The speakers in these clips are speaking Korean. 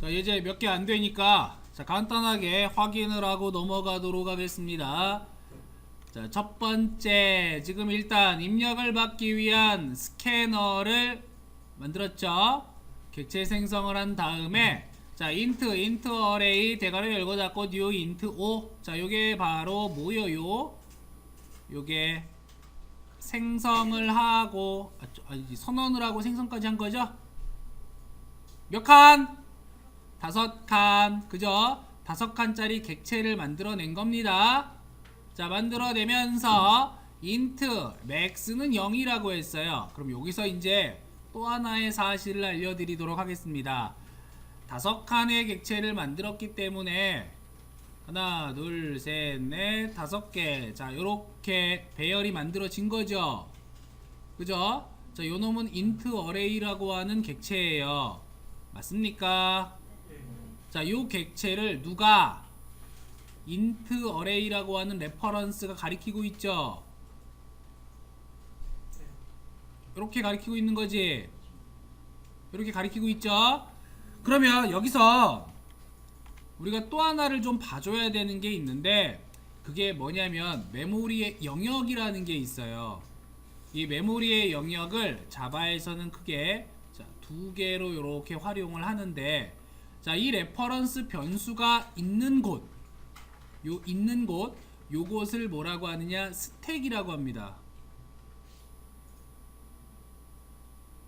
자 이제 몇 개 안 되니까 자 간단하게 확인을 하고 넘어가도록 하겠습니다. 자 첫 번째 지금 일단 입력을 받기 위한 스캐너를 만들었죠. 객체 생성을 한 다음에 자 int int array 대괄호 열고 닫고 new int 5자 요게 바로 뭐예요? 요게 생성을 하고 아, 저- 아니지 선언을 하고 생성까지 한 거죠? 몇 칸? 다섯 칸 그죠? 다섯 칸짜리 객체를 만들어낸 겁니다. 자 만들어내면서 int max는 0이라고 했어요. 그럼 여기서 이제 또 하나의 사실을 알려드리도록 하겠습니다. 다섯 칸의 객체를 만들었기 때문에 하나, 둘, 셋, 넷, 다섯 개. 자, 요렇게 배열이 만들어진 거죠. 그죠? 자, 요 놈은 int array라고 하는 객체예요. 맞습니까? 자, 요 객체를 누가 int array라고 하는 레퍼런스가 가리키고 있죠. 이렇게 가리키고 있는 거지. 이렇게 가리키고 있죠. 그러면 여기서 우리가 또 하나를 좀 봐줘야 되는 게 있는데 그게 뭐냐면 메모리의 영역이라는 게 있어요. 이 메모리의 영역을 자바에서는 크게 자, 두 개로 이렇게 활용을 하는데 자, 이 레퍼런스 변수가 있는 곳, 요 있는 곳, 요곳을 뭐라고 하느냐 스택이라고 합니다.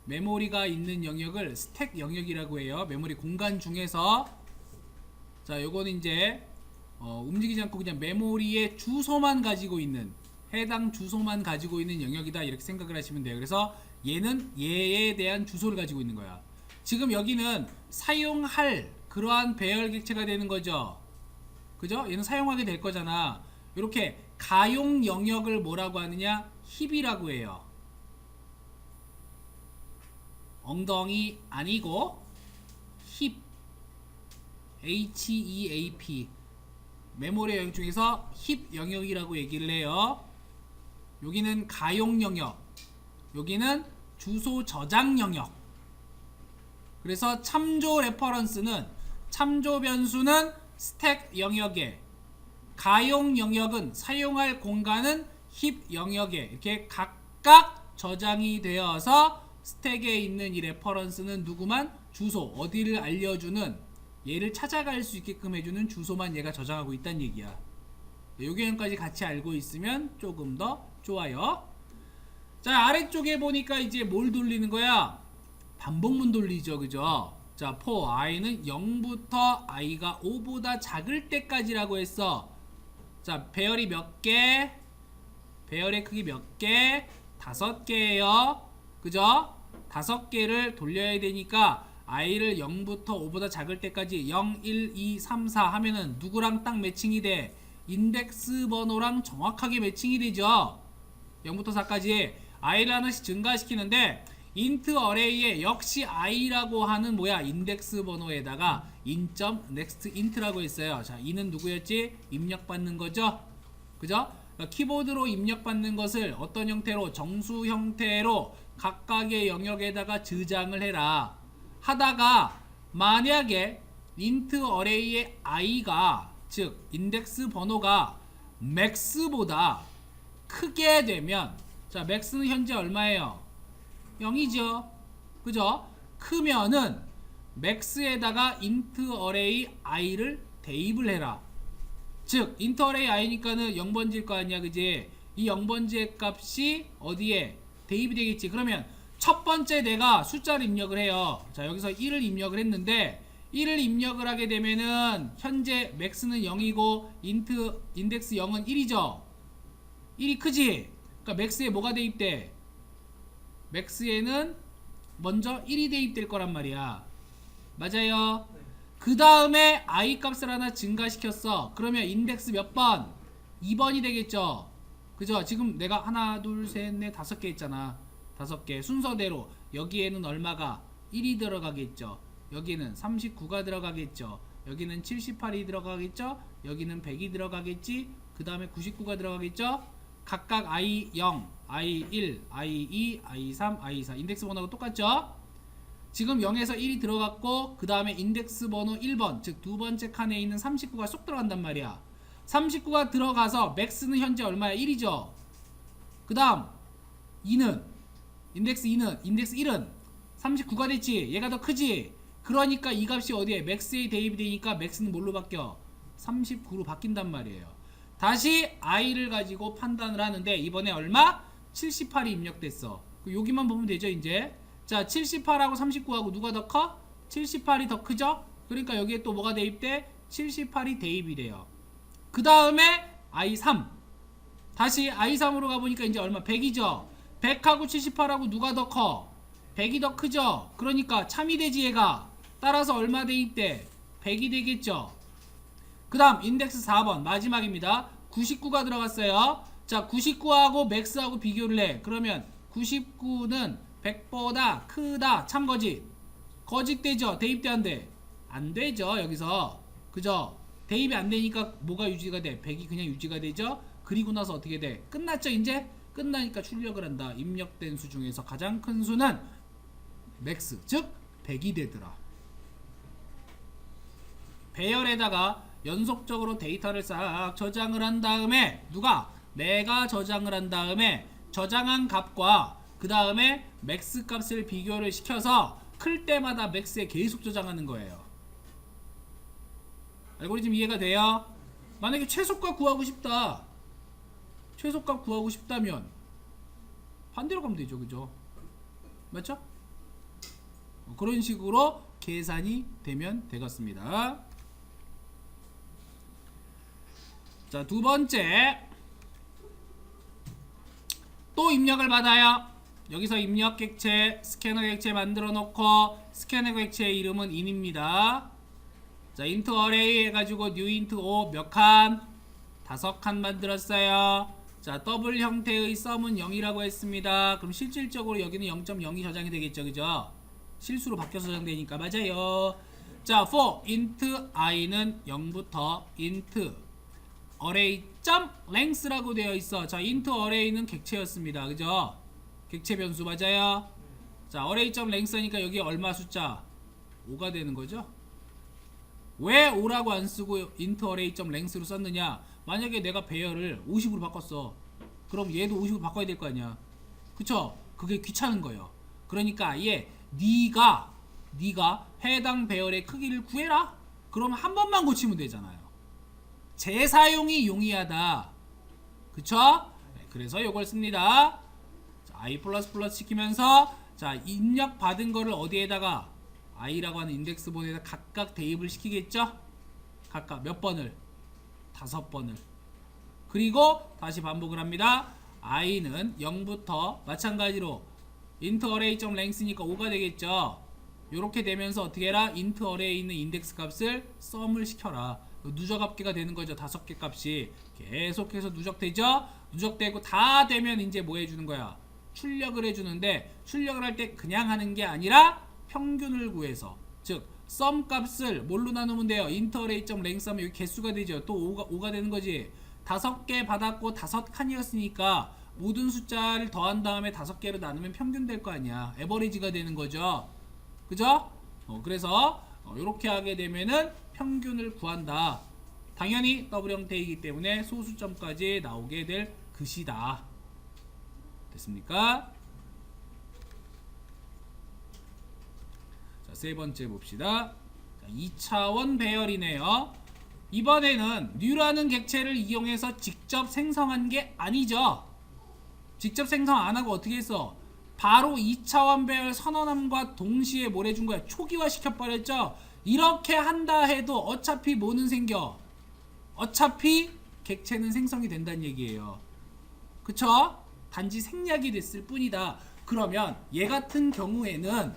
메모리가 있는 영역을 스택 영역이라고 해요. 메모리 공간 중에서 자, 요거는 이제 어, 움직이지 않고 그냥 메모리의 주소만 가지고 있는 해당 주소만 가지고 있는 영역이다 이렇게 생각을 하시면 돼요. 그래서 얘는 얘에 대한 주소를 가지고 있는 거야. 지금 여기는 사용할 그러한 배열 객체가 되는 거죠. 그죠? 얘는 사용하게 될 거잖아. 이렇게 가용 영역을 뭐라고 하느냐? 힙이라고 해요. 엉덩이 아니고 힙 HEAP 메모리 영역 중에서 힙 영역이라고 얘기를 해요. 여기는 가용 영역, 여기는 주소 저장 영역. 그래서 참조 레퍼런스는 참조 변수는 스택 영역에 가용 영역은 사용할 공간은 힙 영역에 이렇게 각각 저장이 되어서 스택에 있는 이 레퍼런스는 누구만 주소 어디를 알려주는 얘를 찾아갈 수 있게끔 해주는 주소만 얘가 저장하고 있다는 얘기야. 요 개념까지 같이 알고 있으면 조금 더 좋아요. 자 아래쪽에 보니까 이제 뭘 돌리는 거야? 반복문 돌리죠, 그죠? 자, for i는 0부터 i가 5보다 작을 때까지라고 했어. 자, 배열이 몇 개? 배열의 크기 몇 개? 다섯 개예요. 그죠? 다섯 개를 돌려야 되니까 i를 0부터 5보다 작을 때까지 0, 1, 2, 3, 4 하면은 누구랑 딱 매칭이 돼? 인덱스 번호랑 정확하게 매칭이 되죠. 0부터 4까지 i를 하나씩 증가시키는데 int array에 역시 i라고 하는 뭐야 인덱스 번호에다가 인점 next int라고 했어요. 자, 이는 누구였지? 입력받는 거죠. 그죠? 그러니까 키보드로 입력받는 것을 어떤 형태로 정수 형태로 각각의 영역에다가 저장을 해라. 하다가 만약에 int array의 i가 즉 인덱스 번호가 max보다 크게 되면 자 max는 현재 얼마예요? 0이죠. 그죠? 크면은 max에다가 int array i를 대입을 해라. 즉 int array i니까는 0번지일 거 아니야, 그지? 이 0번지의 값이 어디에 대입이 되겠지. 그러면 첫 번째 내가 숫자를 입력을 해요. 자, 여기서 1을 입력을 했는데 1을 입력을 하게 되면은 현재 max는 0이고 int 인덱스 0은 1이죠. 1이 크지? 그러니까 max에 뭐가 대입돼? Max에는 먼저 1이 대입될 거란 말이야. 맞아요. 그 다음에 i 값을 하나 증가시켰어. 그러면 인덱스 몇 번? 2번이 되겠죠. 그죠? 지금 내가 하나, 둘, 셋, 넷, 다섯 개 있잖아. 다섯 개 순서대로 여기에는 얼마가 1이 들어가겠죠. 여기는 39가 들어가겠죠. 여기는 78이 들어가겠죠. 여기는 100이 들어가겠지. 그 다음에 99가 들어가겠죠. 각각 i0, i1, i2, i3, i4 인덱스 번호가 똑같죠? 지금 0에서 1이 들어갔고 그 다음에 인덱스 번호 1번 즉 두 번째 칸에 있는 39가 쏙 들어간단 말이야. 39가 들어가서 맥스는 현재 얼마야? 1이죠. 그 다음 2는 인덱스 2는 인덱스 1은 39가 됐지. 얘가 더 크지? 그러니까 이 값이 어디에? 맥스에 대입이 되니까 맥스는 뭘로 바뀌어? 39로 바뀐단 말이에요 다시 i를 가지고 판단을 하는데 이번에 얼마? 78이 입력됐어. 그 여기만 보면 되죠 이제? 자 78하고 39하고 누가 더 커? 78이 더 크죠? 그러니까 여기에 또 뭐가 대입돼? 78이 대입이 돼요. 그 다음에 i3 다시 i3으로 가보니까 이제 얼마? 100이죠? 100하고 78하고 누가 더 커? 100이 더 크죠? 그러니까 참이 되지 얘가. 따라서 얼마 대입돼? 100이 되겠죠 그 다음 인덱스 4번 마지막입니다. 99가 들어갔어요. 자 99하고 맥스하고 비교를 해. 그러면 99는 100보다 크다. 참거짓. 거짓되죠? 대입돼 안 돼? 안 되죠 여기서. 그죠? 대입이 안 되니까 뭐가 유지가 돼? 100이 그냥 유지가 되죠? 그리고 나서 어떻게 돼? 끝났죠 이제? 끝나니까 출력을 한다. 입력된 수 중에서 가장 큰 수는 맥스 즉 100이 되더라. 배열에다가 연속적으로 데이터를 싹 저장을 한 다음에 누가 내가 저장을 한 다음에 저장한 값과 그 다음에 맥스 값을 비교를 시켜서 클 때마다 맥스에 계속 저장하는 거예요. 알고리즘 이해가 돼요? 만약에 최소값 구하고 싶다. 최소값 구하고 싶다면 반대로 가면 되죠, 그죠? 맞죠? 어, 그런 식으로 계산이 되면 되겠습니다. 자, 두 번째. 또 입력을 받아요. 여기서 입력 객체, 스캐너 객체 만들어 놓고 스캐너 객체의 이름은 in입니다. 자, int array 해 가지고 new int o 몇 칸? 다섯 칸 만들었어요. 자, 더블 형태의 썸은 0이라고 했습니다. 그럼 실질적으로 여기는 0.0이 저장이 되겠죠, 그죠? 실수로 바뀌어서 저장되니까 맞아요. 자, for int i는 0부터 int array 점 length라고 되어 있어. 자, int array는 객체였습니다. 그죠? 객체 변수 맞아요. 자, array 점 length니까 여기 얼마 숫자? 5가 되는 거죠? 왜 5라고 안 쓰고 int array 점 length로 썼느냐? 만약에 내가 배열을 50으로 바꿨어. 그럼 얘도 50으로 바꿔야 될 거 아니야. 그쵸? 그게 귀찮은 거예요. 그러니까 아예 네가 네가 해당 배열의 크기를 구해라. 그럼 한 번만 고치면 되잖아요. 재사용이 용이하다. 그쵸? 네, 그래서 이걸 씁니다. 자, i 플러스 플러스 시키면서 자 입력 받은 거를 어디에다가 i라고 하는 인덱스 본에다 각각 대입을 시키겠죠? 각각 몇 번을? 다섯 번을. 그리고 다시 반복을 합니다. i는 0부터 마찬가지로 int array.length니까 5가 되겠죠. 이렇게 되면서 어떻게 해라? int array에 있는 인덱스 값을 썸을 시켜라. 누적 합계가 되는 거죠. 다섯 개 값이 계속해서 누적되죠. 누적되고 다 되면 이제 뭐 해주는 거야? 출력을 해주는데 출력을 할 때 그냥 하는 게 아니라 평균을 구해서 즉 썸 값을 뭘로 나누면 돼요? 인터레이.랭스 하면 여기 개수가 되죠. 또 5가, 5가 되는 거지. 다섯 개 받았고 다섯 칸이었으니까 모든 숫자를 더한 다음에 다섯 개로 나누면 평균 될 거 아니야. 에버리지가 되는 거죠. 그죠? 어, 그래서 이렇게 하게 되면은 평균을 구한다. 당연히 더블 형태이기 때문에 소수점까지 나오게 될 것이다. 됐습니까? 자, 세 번째 봅시다. 자, 2차원 배열이네요. 이번에는 뉴라는 객체를 이용해서 직접 생성한 게 아니죠. 직접 생성 안 하고 어떻게 했어? 바로 2차원 배열 선언함과 동시에 뭘 해준 거야? 초기화 시켜버렸죠? 이렇게 한다 해도 어차피 뭐는 생겨? 어차피 객체는 생성이 된다는 얘기예요. 그쵸? 단지 생략이 됐을 뿐이다. 그러면 얘 같은 경우에는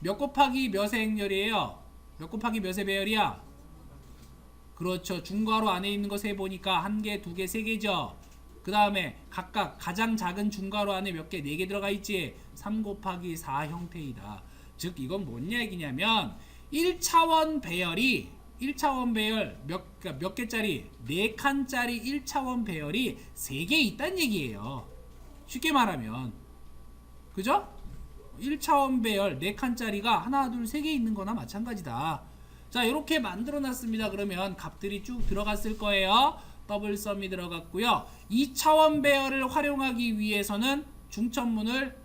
몇 곱하기 몇의 행렬이에요? 몇 곱하기 몇의 배열이야? 그렇죠. 중괄호 안에 있는 거 세 보니까 한 개, 두 개, 세 개죠. 그 다음에 각각 가장 작은 중괄호 안에 몇 개, 네 개 들어가 있지. 3 곱하기 4 형태이다. 즉 이건 뭔 얘기냐면 1차원 배열이 1차원 배열 몇, 그러니까 몇 개짜리 4칸짜리 1차원 배열이 3개 있다는 얘기예요. 쉽게 말하면 그죠? 1차원 배열 4칸짜리가 하나 둘 세 개 있는 거나 마찬가지다. 자, 이렇게 만들어 놨습니다. 그러면 값들이 쭉 들어갔을 거예요. 더블 썸이 들어갔고요. 2차원 배열을 활용하기 위해서는 중천문을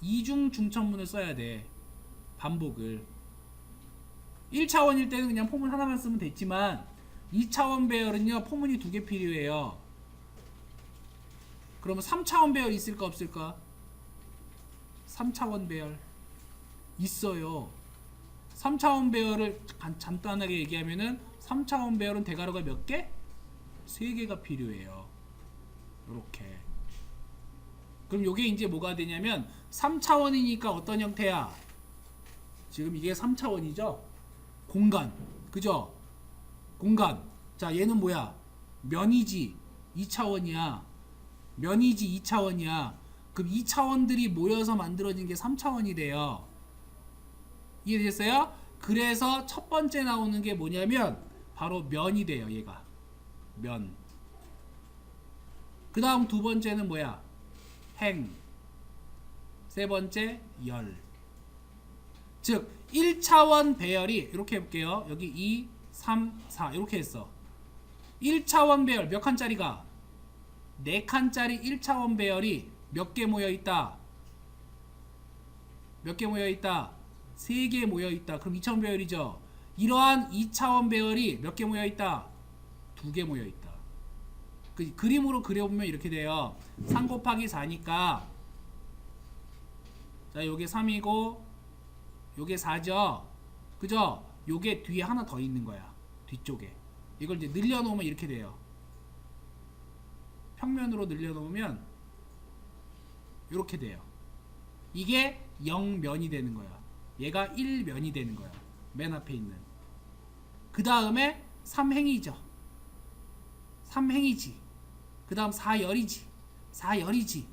이중 중천문을 써야 돼. 반복을. 1차원일 때는 그냥 포문 하나만 쓰면 됐지만 2차원 배열은요. 포문이 두 개 필요해요. 그러면 3차원 배열 있을까 없을까? 3차원 배열 있어요. 3차원 배열을 간- 간단하게 얘기하면은 3차원 배열은 대가로가 몇 개? 3개가 필요해요. 이렇게. 그럼 요게 이제 뭐가 되냐면 3차원이니까 어떤 형태야? 지금 이게 3차원이죠? 공간. 그죠? 공간. 자, 얘는 뭐야? 면이지. 2차원이야. 면이지 2차원이야. 그럼 2차원들이 모여서 만들어진 게 3차원이 돼요. 이해되셨어요? 그래서 첫 번째 나오는 게 뭐냐면 바로 면이 돼요, 얘가. 면. 그 다음 두 번째는 뭐야? 행. 세 번째, 열. 즉, 1차원 배열이 이렇게 해볼게요. 여기 2, 3, 4 이렇게 했어. 1차원 배열 몇 칸짜리가? 4칸짜리 1차원 배열이 몇 개 모여 있다? 몇 개 모여 있다? 3개 모여 있다. 그럼 2차원 배열이죠. 이러한 2차원 배열이 몇 개 모여 있다? 2개 모여 있다. 그 그림으로 그려보면 이렇게 돼요. 3 곱하기 4니까 자, 요게 3이고 요게 4죠. 그죠? 요게 뒤에 하나 더 있는 거야. 뒤쪽에. 이걸 이제 늘려 놓으면 이렇게 돼요. 평면으로 늘려 놓으면 이렇게 돼요. 이게 0면이 되는 거야. 얘가 1면이 되는 거야. 맨 앞에 있는. 그 다음에 3행이죠. 3행이지. 그 다음 4열이지. 4열이지.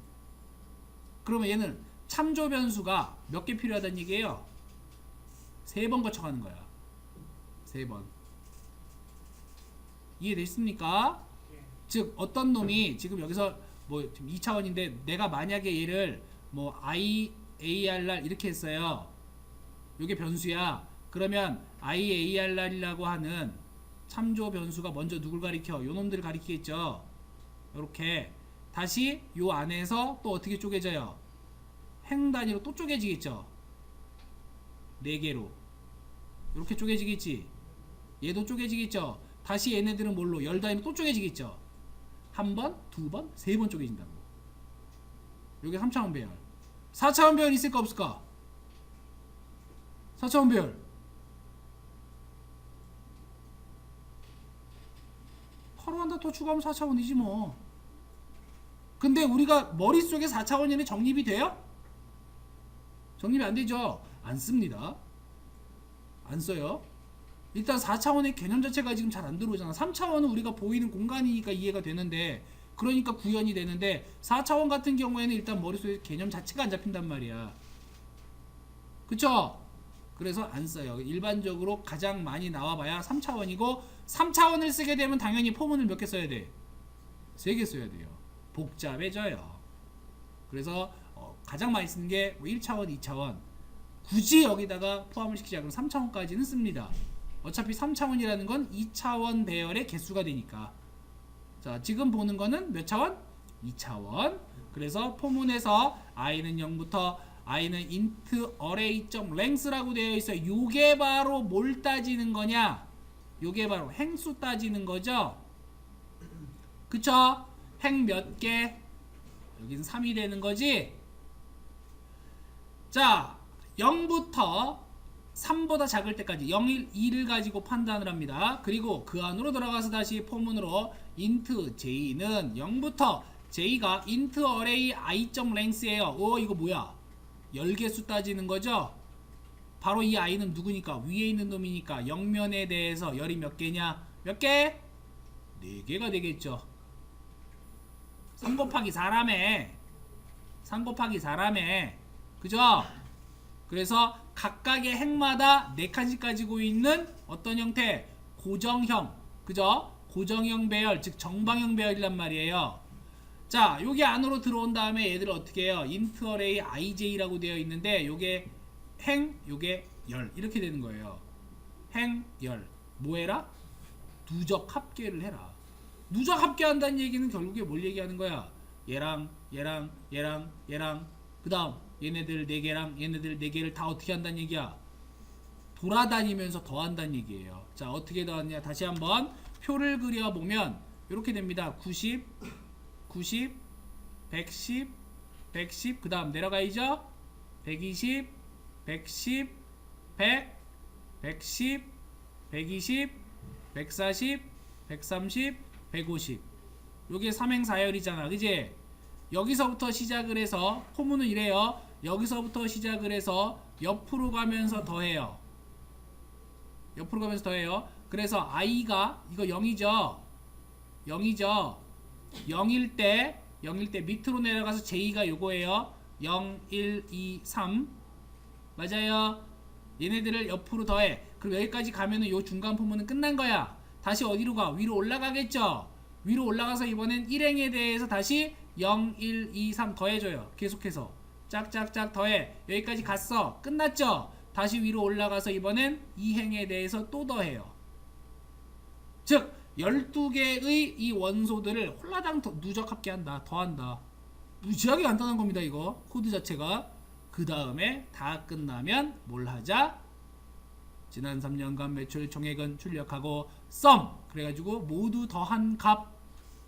그러면 얘는 참조 변수가 몇 개 필요하다는 얘기예요? 세 번 거쳐가는 거야. 세 번. 이해됐습니까? 즉 어떤 놈이 지금 여기서 뭐 지금 2차원인데 내가 만약에 얘를 뭐 i arr 이렇게 했어요. 요게 변수야. 그러면 i arr이라고 하는 참조 변수가 먼저 누굴 가리켜? 요 놈들을 가리키겠죠. 요렇게 다시 요 안에서 또 어떻게 쪼개져요? 행 단위로 또 쪼개지겠죠. 네 개로. 이렇게 쪼개지겠지. 얘도 쪼개지겠죠. 다시 얘네들은 뭘로 열 단위로 또 쪼개지겠죠. 한 번, 두 번, 세 번 쪼개진다고. 요게 3차원 배열. 4차원 배열 있을까 없을까? 4차원 배열. 하루 한달더 추가하면 4차원이지 뭐. 근데 우리가 머릿속에 4차원이 정립이 돼요? 정립이 안 되죠? 안 씁니다. 안 써요. 일단 4차원의 개념 자체가 지금 잘 안 들어오잖아. 3차원은 우리가 보이는 공간이니까 이해가 되는데 그러니까 구현이 되는데 4차원 같은 경우에는 일단 머릿속에 개념 자체가 안 잡힌단 말이야. 그쵸? 그래서 안 써요. 일반적으로 가장 많이 나와봐야 3차원이고 3차원을 쓰게 되면 당연히 포문을 몇 개 써야 돼? 3개 써야 돼요. 복잡해져요. 그래서 어, 가장 많이 쓰는 게 1차원, 2차원. 굳이 여기다가 포함을 시키자 그럼 3차원까지는 씁니다. 어차피 3차원이라는 건 2차원 배열의 개수가 되니까. 자, 지금 보는 거는 몇 차원? 2차원. 그래서 포문에서 i는 0부터 i는 int array.length라고 되어 있어요. 요게 바로 뭘 따지는 거냐? 요게 바로 행수 따지는 거죠. 그쵸? 행 몇 개? 여기는 3이 되는 거지. 자, 0부터 3보다 작을 때까지 0, 1, 2를 가지고 판단을 합니다. 그리고 그 안으로 들어가서 다시 포문으로 int j는 0부터 j가 int array i.length예요. 오 이거 뭐야? 열개수 따지는 거죠? 바로 이 i는 누구니까? 위에 있는 놈이니까 영면에 대해서 열이 몇 개냐? 몇 개? 4개가 되겠죠. 3 곱하기 4라며 3 곱하기 4라며 그죠? 그래서 각각의 행마다 4칸씩 가지고 있는 어떤 형태? 고정형 그죠? 고정형 배열 즉 정방형 배열이란 말이에요 자, 여기 안으로 들어온 다음에 얘들을 어떻게 해요? int array ij라고 되어 있는데 요게 행, 요게 열 이렇게 되는 거예요. 행, 열. 뭐 해라? 누적 합계를 해라. 누적 합계한다는 얘기는 결국에 뭘 얘기하는 거야? 얘랑 얘랑 얘랑 얘랑 그다음 얘네들 네 개랑 얘네들 네 개를 다 어떻게 한다는 얘기야? 돌아다니면서 더한다는 얘기예요. 자, 어떻게 더하냐? 다시 한번 표를 그려 보면 이렇게 됩니다. 90 90 110 110 그다음 내려가야죠. 120 110 100 110 120 140 130 150 요게 삼행사열이잖아 그지 여기서부터 시작을 해서 포문은 이래요 여기서부터 시작을 해서 옆으로 가면서 더해요. 옆으로 가면서 더해요. 그래서 i가 이거 0이죠? 0이죠? 0일 때 0일 때 밑으로 내려가서 j가 요거예요. 0 1 2 3 맞아요. 얘네들을 옆으로 더해. 그럼 여기까지 가면은 요 중간 포문은 끝난 거야. 다시 어디로 가? 위로 올라가겠죠? 위로 올라가서 이번엔 1행에 대해서 다시 0 1 2 3 더해 줘요. 계속해서 짝짝짝 더해. 여기까지 갔어. 끝났죠? 다시 위로 올라가서 이번엔 2행에 대해서 또 더해요. 즉 12개의 이 원소들을 홀라당 더- 누적 합계한다 더한다. 무지하게 간단한 겁니다 이거. 코드 자체가. 그 다음에 다 끝나면 뭘 하자? 지난 3년간 매출 총액은 출력하고 썸! 그래가지고 모두 더한 값.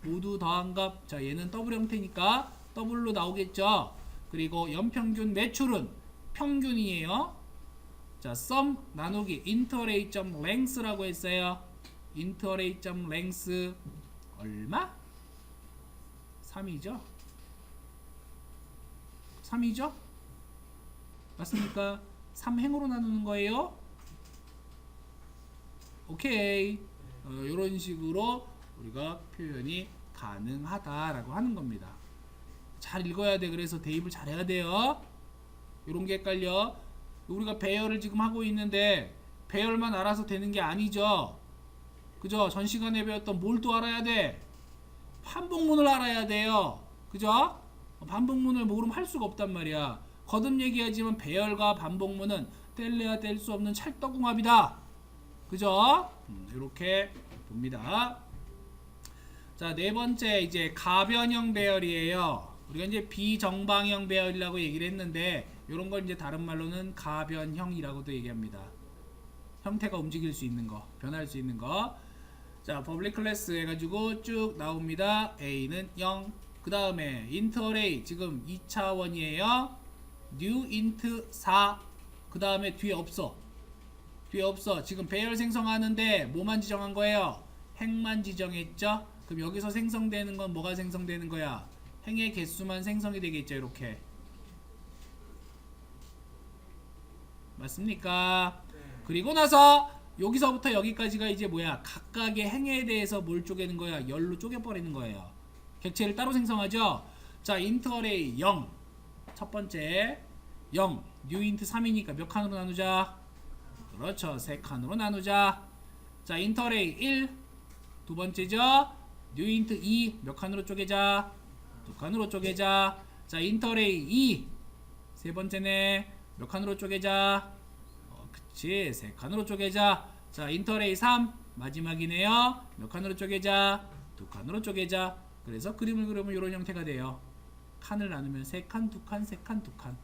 모두 더한 값 자 얘는 더블 형태니까 더블로 나오겠죠 그리고 연평균 매출은 평균이에요 자썸 나누기 interarray.length라고 했어요 interarray.length 얼마? 3이죠 3이죠 맞습니까? 3행으로 나누는 거예요 오케이 어, 이런 식으로 우리가 표현이 가능하다라고 하는 겁니다. 잘 읽어야 돼. 그래서 대입을 잘 해야 돼요. 이런 게 헷갈려. 우리가 배열을 지금 하고 있는데 배열만 알아서 되는 게 아니죠. 그죠? 전 시간에 배웠던 뭘 또 알아야 돼? 반복문을 알아야 돼요. 그죠? 반복문을 모르면 할 수가 없단 말이야. 거듭 얘기하지만 배열과 반복문은 뗄래야 뗄 수 없는 찰떡궁합이다. 그죠? 음, 이렇게 봅니다. 자, 네 번째 이제 가변형 배열이에요. 우리가 이제 비정방형 배열이라고 얘기를 했는데 이런 걸 이제 다른 말로는 가변형이라고도 얘기합니다. 형태가 움직일 수 있는 거, 변할 수 있는 거. 자, 퍼블릭 클래스 해가지고 쭉 나옵니다. A는 0. 그 다음에 int array 지금 2차원이에요. new int 4. 그 다음에 뒤에 없어. 뒤에 없어. 지금 배열 생성하는데 뭐만 지정한 거예요? 행만 지정했죠? 그럼 여기서 생성되는 건 뭐가 생성되는 거야? 행의 개수만 생성이 되겠죠, 이렇게. 맞습니까? 그리고 나서 여기서부터 여기까지가 이제 뭐야? 각각의 행에 대해서 뭘 쪼개는 거야? 열로 쪼개버리는 거예요. 객체를 따로 생성하죠? 자, array 0. 첫 번째 0. new int 3이니까 몇 칸으로 나누자? 그렇죠. 세 칸으로 나누자. 자, array 1. 두 번째죠. new int 2. 몇 칸으로 쪼개자? 두 칸으로 쪼개자. 자, array 2. 세 번째네. 몇 칸으로 쪼개자? 어, 그치. 세 칸으로 쪼개자. 자, array 3. 마지막이네요. 몇 칸으로 쪼개자? 두 칸으로 쪼개자. 그래서 그림을 그리면 이런 형태가 돼요. 칸을 나누면 세 칸, 두 칸, 세 칸, 두 칸.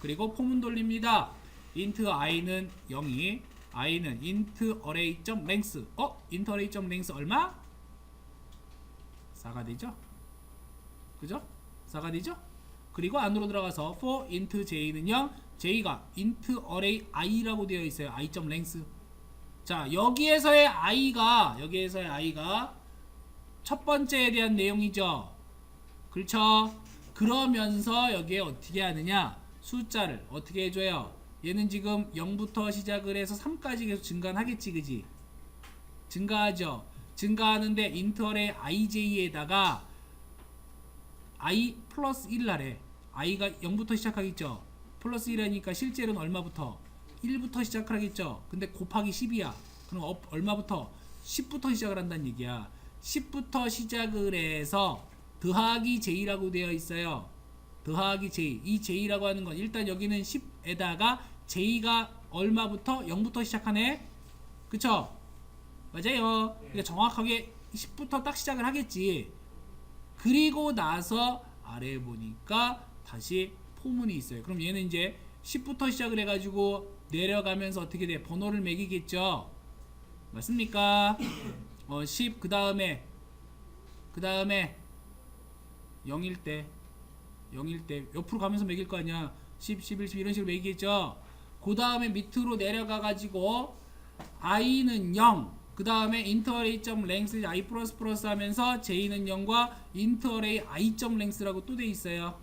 그리고 포문 돌립니다. int i는 0이 i는 int array.length 어? int array.length 얼마? 4가 되죠? 그죠? 4가 되죠? 그리고 안으로 들어가서 for int j는 0 j가 int array i라고 되어 있어요. i.length 자 여기에서의 i가 여기에서의 i가 첫 번째에 대한 내용이죠. 그렇죠? 그러면서 여기에 어떻게 하느냐? 숫자를 어떻게 해 줘요? 얘는 지금 0부터 시작을 해서 3까지 계속 증가하겠지 그지? 증가하죠. 증가하는데 인터의 ij에다가 i 플러스 1을 하래 i가 0부터 시작하겠죠 플러스 1하니까 실제로는 얼마부터 1부터 시작을 하겠죠 근데 곱하기 10이야 그럼 어- 얼마부터 10부터 시작을 한다는 얘기야 10부터 시작을 해서 더하기 j라고 되어 있어요. 더하기 j. 이 j라고 하는 건 일단 여기는 10에다가 j가 얼마부터 0부터 시작하네. 그쵸? 맞아요. 그러니까 정확하게 10부터 딱 시작을 하겠지. 그리고 나서 아래 보니까 다시 포문이 있어요. 그럼 얘는 이제 10부터 시작을 해가지고 내려가면서 어떻게 돼? 번호를 매기겠죠. 맞습니까? 어, 10, 그 다음에, 그 다음에 0일 때, 0일 때, 옆으로 가면서 매길 거 아니야. 10, 11, 12 이런 식으로 매기겠죠. 그 다음에 밑으로 내려가가지고, i는 0, 그 다음에 인터럴 a 점 랭스 i 플러스 플러스 하면서 j는 0과 인터럴 a i 점 랭스라고 또 돼 있어요.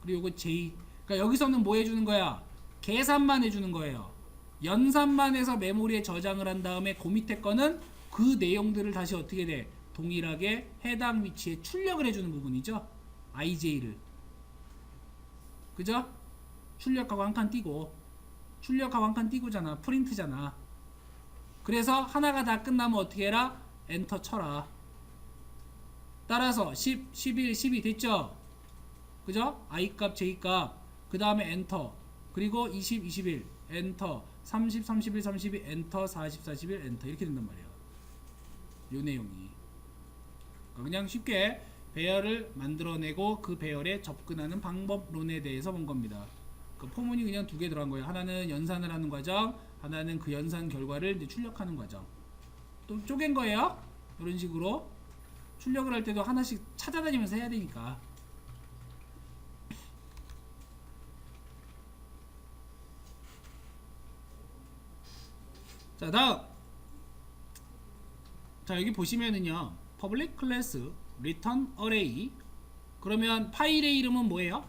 그리고 이거 j. 그러니까 여기서는 뭐 해주는 거야? 계산만 해주는 거예요. 연산만 해서 메모리에 저장을 한 다음에 그 밑에 거는 그 내용들을 다시 어떻게 돼? 동일하게 해당 위치에 출력을 해주는 부분이죠. IJ를. 그죠? 출력하고 한 칸 띄고 출력하고 한 칸 띄고잖아. 프린트잖아. 그래서 하나가 다 끝나면 어떻게 해라? 엔터 쳐라. 따라서 10, 11, 12 됐죠? 그죠? I 값, J 값. 그 다음에 엔터. 그리고 20, 21 엔터. 30, 31, 32 엔터. 40, 41 엔터. 이렇게 된단 말이야. 요 내용이. 그러니까 그냥 쉽게 배열을 만들어내고 그 배열에 접근하는 방법론에 대해서 본 겁니다. 그 포문이 그냥 두 개 들어간 거예요. 하나는 연산을 하는 과정, 하나는 그 연산 결과를 이제 출력하는 과정. 또 쪼갠 거예요. 이런 식으로 출력을 할 때도 하나씩 찾아다니면서 해야 되니까. 자 다음 자 여기 보시면은요 public class return array 그러면 파일의 이름은 뭐예요?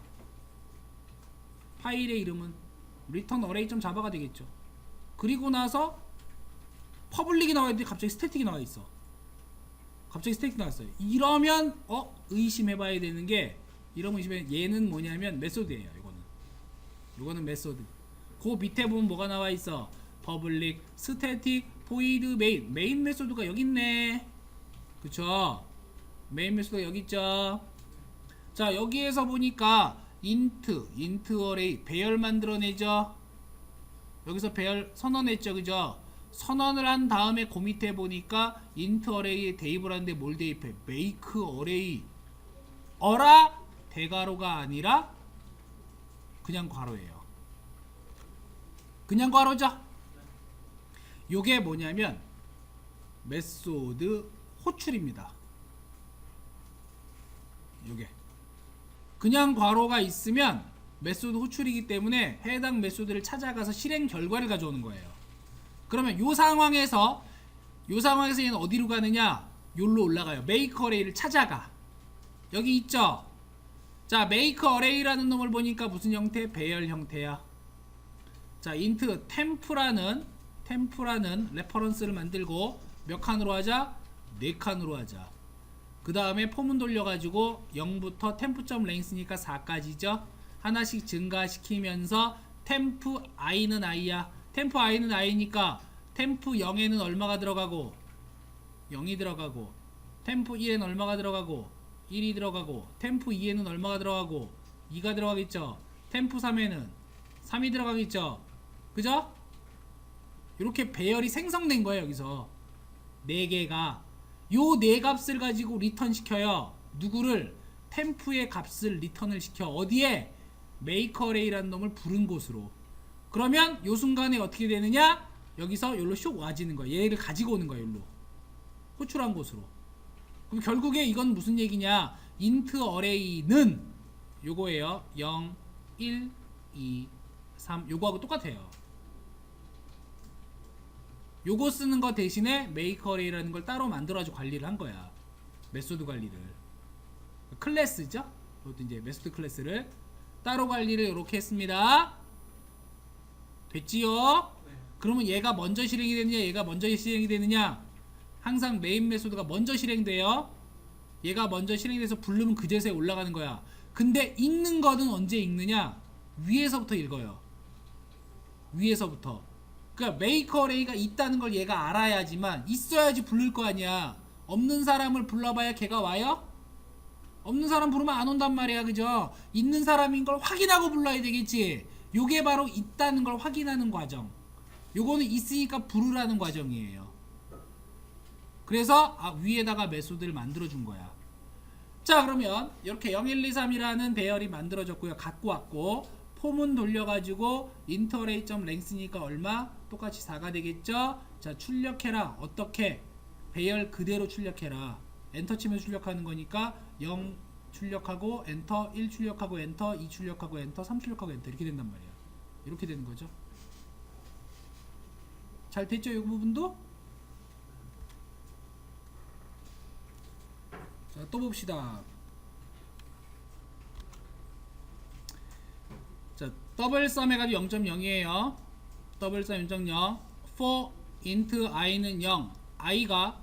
파일의 이름은 return array 점 자바가 되겠죠 그리고 나서 퍼블릭이 나와 있는데 갑자기 스태틱이 나와 있어. 갑자기 스태틱 나왔어요. 이러면 어? 의심해봐야 되는 게 이러면 의심해 얘는 뭐냐면 메소드예요 이거는. 이거는 메소드. 그 밑에 보면 뭐가 나와 있어? 퍼블릭 스태틱 보이드 메인. 메인 메소드가 여기 있네. 그쵸? 메인 메소드가 여기 있죠? 자 여기에서 보니까 인트 인트 어레이 배열 만들어내죠 여기서 배열 선언했죠 그죠? 선언을 한 다음에 그 밑에 보니까 인트 어레이에 대입을 하는데 뭘 대입해? 메이크 어레이. 어라 대괄호가 아니라 그냥 괄호예요. 그냥 괄호죠. 요게 뭐냐면 메소드 호출입니다. 요게. 그냥 괄호가 있으면 메소드 호출이기 때문에 해당 메소드를 찾아가서 실행 결과를 가져오는 거예요. 그러면 요 상황에서 요 상황에서 얘는 어디로 가느냐? 요로 올라가요. 메이커 어레이를 찾아가. 여기 있죠? 자, 메이커 어레이라는 놈을 보니까 무슨 형태? 배열 형태야. 자, 인트 템프라는 템프라는 레퍼런스를 만들고 몇 칸으로 하자? 네 칸으로 하자. 그 다음에 포문 돌려가지고 0부터 템프.점 랭스니까 4까지죠. 하나씩 증가시키면서 템프 i는 i야. 템프 i는 i니까 템프 0에는 얼마가 들어가고? 0이 들어가고. 템프 1에는 얼마가 들어가고? 1이 들어가고. 템프 2에는 얼마가 들어가고? 2가 들어가겠죠. 템프 3에는 3이 들어가겠죠. 그죠? 이렇게 배열이 생성된 거예요 여기서. 네 개가. 요네 값을 가지고 리턴 시켜요. 누구를? 템프의 값을 리턴을 시켜. 어디에 메이커레이라는 놈을 부른 곳으로. 그러면 요 순간에 어떻게 되느냐? 여기서 여기로 슉 와지는 거야. 얘를 가지고 오는 거야 여기로. 호출한 곳으로. 그럼 결국에 이건 무슨 얘기냐? 인트 어레이는 요거예요. 0 1 2 3 요거하고 똑같아요. 요거 쓰는 거 대신에 메이커레이라는 걸 따로 만들어가지고 관리를 한 거야. 메소드 관리를. 클래스죠? 그것도 이제 메소드 클래스를 따로 관리를 이렇게 했습니다. 됐지요? 그러면 얘가 먼저 실행이 되느냐, 얘가 먼저 실행이 되느냐? 항상 메인 메소드가 먼저 실행돼요. 얘가 먼저 실행돼서 부르면 그제서야 올라가는 거야. 근데 읽는 거는 언제 읽느냐? 위에서부터 읽어요. 위에서부터. 그러니까 메이커 레이가 있다는 걸 얘가 알아야지만 있어야지 부를 거 아니야. 없는 사람을 불러봐야 걔가 와요? 없는 사람 부르면 안 온단 말이야 그죠? 있는 사람인 걸 확인하고 불러야 되겠지. 요게 바로 있다는 걸 확인하는 과정. 요거는 있으니까 부르라는 과정이에요. 그래서 아, 위에다가 메소드를 만들어 준 거야. 자 그러면 이렇게 0123이라는 배열이 만들어졌고요. 갖고 왔고 폼은 돌려가지고 인터레이점 랭스니까 얼마? 똑같이 4가 되겠죠? 자 출력해라. 어떻게? 배열 그대로 출력해라 엔터 치면 출력하는 거니까 0 출력하고 엔터 1 출력하고 엔터 2 출력하고 엔터 3 출력하고 엔터 이렇게 된단 말이야. 이렇게 되는 거죠. 잘 됐죠 이 부분도? 자 또 봅시다. 자 더블 썸 해가지고 0.0이에요. 더블 썸 0.0 for int i는 0 i가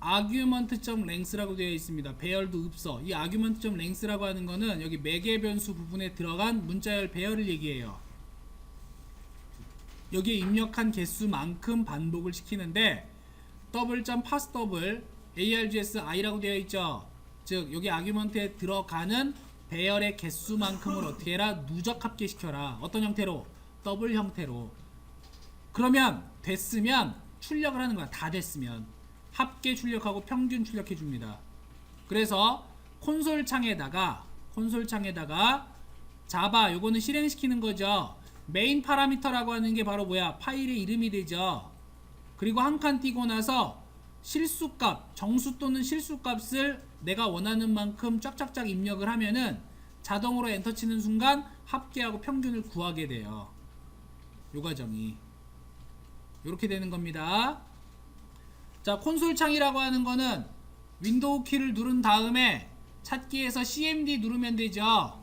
argument.length라고 되어 있습니다. 배열도 없어. 이 argument.length라고 하는 거는 여기 매개 변수 부분에 들어간 문자열 배열을 얘기해요. 여기에 입력한 개수만큼 반복을 시키는데 더블 점 파스 더블 args i라고 되어 있죠. 즉 여기 아규먼트에 들어가는 배열의 개수만큼을 어떻게 해라 누적 합계 시켜라. 어떤 형태로? 더블 형태로. 그러면 됐으면 출력을 하는 거야. 다 됐으면 합계 출력하고 평균 출력해 줍니다. 그래서 콘솔 창에다가 콘솔 창에다가 자바 요거는 실행시키는 거죠. 메인 파라미터라고 하는 게 바로 뭐야? 파일의 이름이 되죠. 그리고 한 칸 띄고 나서 실수값, 정수 또는 실수값을 내가 원하는 만큼 쫙쫙쫙 입력을 하면은 자동으로 엔터 치는 순간 합계하고 평균을 구하게 돼요. 요 과정이 이렇게 되는 겁니다. 자, 콘솔 창이라고 하는 거는 윈도우 키를 누른 다음에 찾기에서 CMD 누르면 되죠.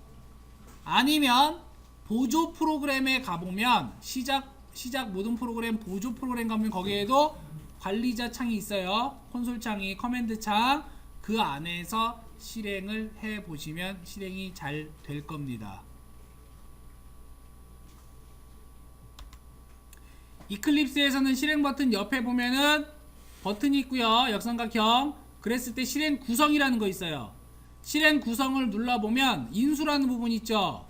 아니면 보조 프로그램에 가보면 시작 시작 모든 프로그램 보조 프로그램 가면 거기에도 관리자 창이 있어요. 콘솔 창이 커맨드 창 그 안에서 실행을 해 보시면 실행이 잘 될 겁니다. 이클립스에서는 실행 버튼 옆에 보면은 버튼이 있고요. 역삼각형. 그랬을 때 실행 구성이라는 거 있어요. 실행 구성을 눌러보면 인수라는 부분 있죠.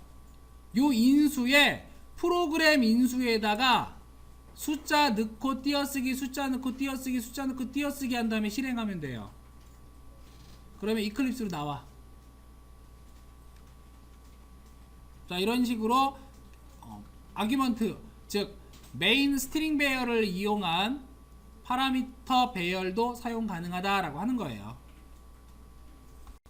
요 인수에 프로그램 인수에다가 숫자 넣고 띄어쓰기, 숫자 넣고 띄어쓰기, 숫자 넣고 띄어쓰기 한 다음에 실행하면 돼요. 그러면 이클립스로 나와. 자 이런 식으로 어, 아규먼트 즉 메인 스트링 배열을 이용한 파라미터 배열도 사용 가능하다라고 하는 거예요.